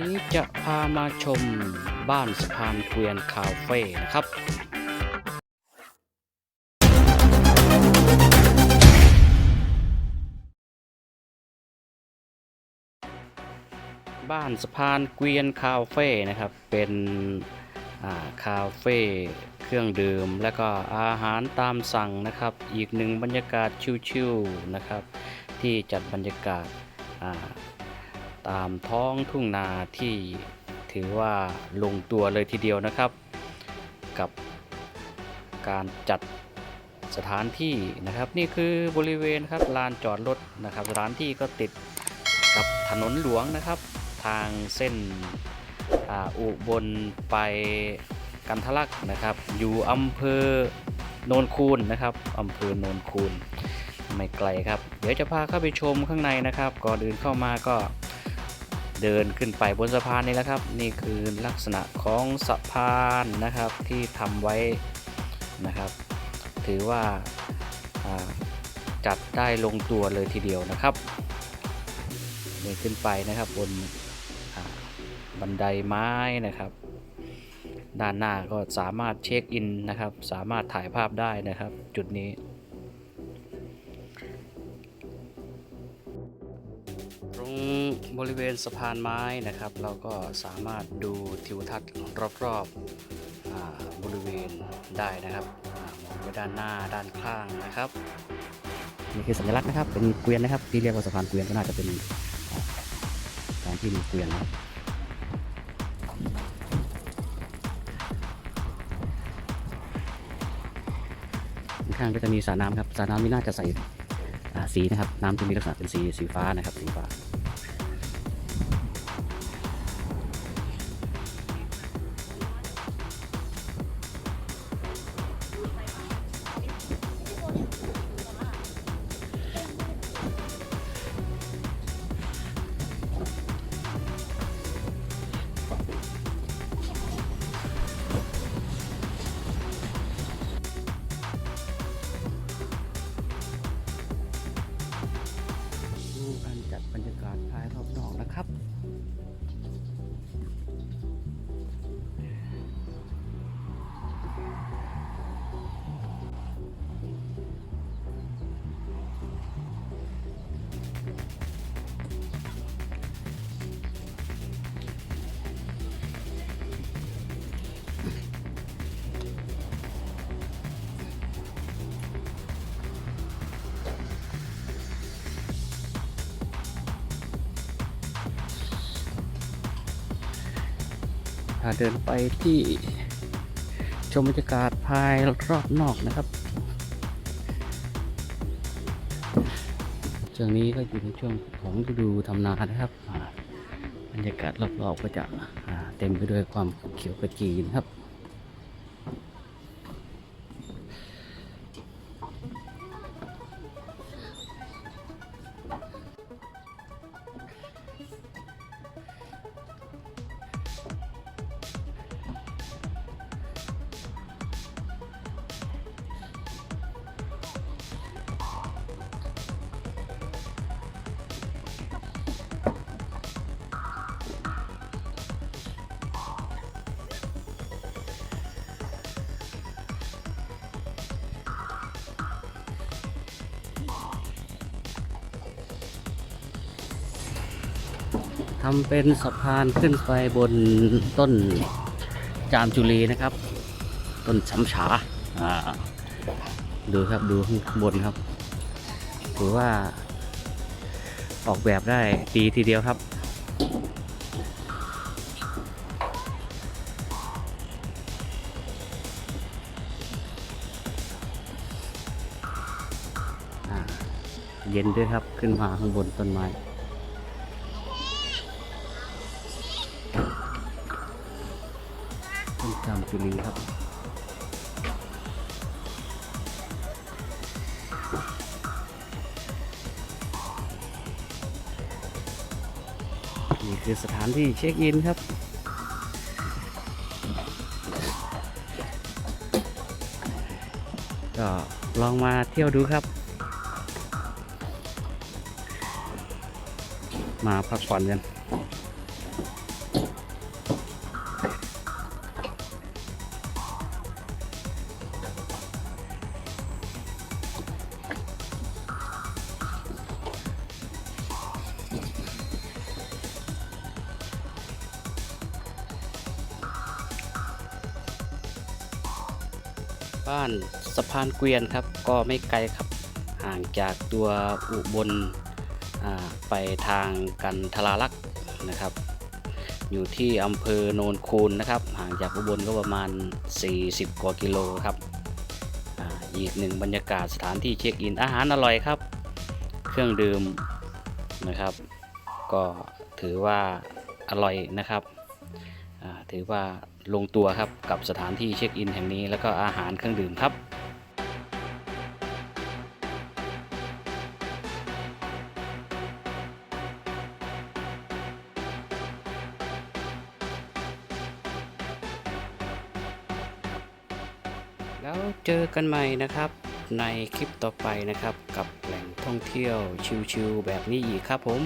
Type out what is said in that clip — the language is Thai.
นี้จะพามาชมบ้านสะพานเกวียนคาเฟ่นะครับบ้านสะพานเกวียนคาเฟ่นะครับ เป็นาคาเฟ่เครื่องดื่ม และก็อาหารตามสั่งนะครับ อีกหนึ่งบรรยากาศชิวๆนะครับ ที่จัดบรรยากาศา ตามท้องทุ่งนาที่ถือว่าลงตัวเลยทีเดียวนะครับ กับการจัดสถานที่นะครับ นี่คือบริเวณครับลานจอดรถนะครับ สถานที่ก็ติดกับถนนหลวงนะครับ ทางเส้นอ,อุบลไปกันทะลักนะครับ อยู่อำเภอโนนคูนนะครับอำเภอโนนคูนไม่ไกลครับ เดี๋ยวจะพาเข้าไปชมข้างในนะครับ ก่อนอื่นเข้ามาก็ เดินขึ้นไปบนสะพานนี้แล้วครับ นี่คือลักษณะของสะพานนะครับที่ทำไว้นะครับ ถือว่าจัดได้ลงตัวเลยทีเดียวนะครับเดินขึ้นไปนะครับบนบันไดไม้นะครับ ด้านหน้าก็สามารถเช็คอินนะครับ สามารถถ่ายภาพได้นะครับ จุดนี้ตรง บริเวณสะพานไม้นะครับ เราก็สามารถดูทิวทัศน์รอบๆบริเวณได้นะครับมองไปด้านหน้าด้านข้างนะครับนี่คือสัญลักษณ์นะครับเป็นเกวียนนะครับ ที่เรียกว่าสะพานเกวียนก็น่าจะเป็นอ่าการที่มีเกวียนนะครับข้างก็จะมีสระน้ำครับสระน้ำนี่น่าจะใส่สีนะครับ น้ำจะมีลักษณะเป็นสีสีฟ้านะครับสีฟ้า บรรยากาศภายรอบนอกนะครับ เดินไปที่ชมบรรยากาศภายรอบนอกนะครับช่วงนี้ก็อยู่ในช่วงของฤดูทำนานะครับอาบรรยากาศรอบๆก็จะเต็มไปด้วยความเขียวขจีนะครับ ทำเป็นสะพานขึ้นไปบนต้นจามจุลีนะครับ ต้นช้ำฉาดูครับดูข้างบนครับถือว่า ออกแบบได้ดีทีเดียวครับเย็นด้วยครับขึ้นมาข้างบนต้นไม้ จามจุลีครับ นี่คือสถานที่เช็คอินครับก็ลองมาเที่ยวดูครับ มาพักผ่อนกัน บ้านสะพานเกวียนครับ ก็ไม่ไกลครับ ห่างจากตัวอุบลไปทางกันทราลักษ์นะครับ อยู่ที่อำเภอโนนคูนนะครับ ห่างจากอุบลก็ประมาณ 40 กว่ากิโลครับออีกหนึ่งบรรยากาศสถานที่เช็คอินอาหารอร่อยครับ เครื่องดื่มนะครับ ก็ถือว่าอร่อยนะครับถือว่าลงตัวครับกับสถานที่เช็คอินแห่งนี้แล้วก็อาหารเครื่องดื่มครับแล้วเจอกันใหม่นะครับในคลิปต่อไปนะครับกับแหล่งท่องเที่ยวชิวๆแบบนี้อีกครับผม